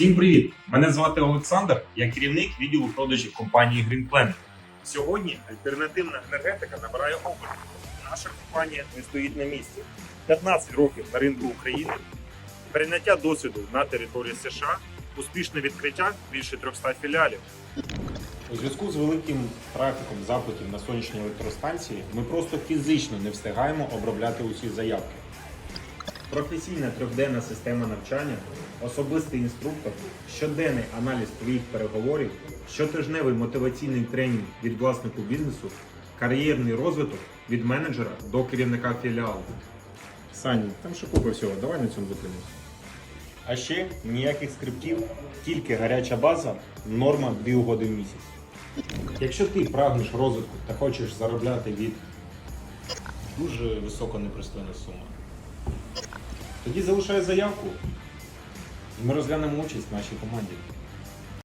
Всім привіт! Мене звати Олександр, я керівник відділу продажів компанії Green Planet. Сьогодні альтернативна енергетика набирає обертів. Наша компанія не стоїть на місці. 15 років на ринку України, перейняття досвіду на території США, успішне відкриття більше 300 філіалів. У зв'язку з великим трафіком запитів на сонячні електростанції ми просто фізично не встигаємо обробляти усі заявки. Професійна трьохденна система навчання, особистий інструктор, щоденний аналіз твоїх переговорів, щотижневий мотиваційний тренінг від власнику бізнесу, кар'єрний розвиток від менеджера до керівника філіалу. Сані, там ще купа всього, давай на цьому зупинимось. А ще ніяких скриптів, тільки гаряча база, норма 2 угоди в місяць. Якщо ти прагнеш розвитку та хочеш заробляти від дуже високо непристойна сума, тоді залишаю заявку, і ми розглянемо участь в нашій команді.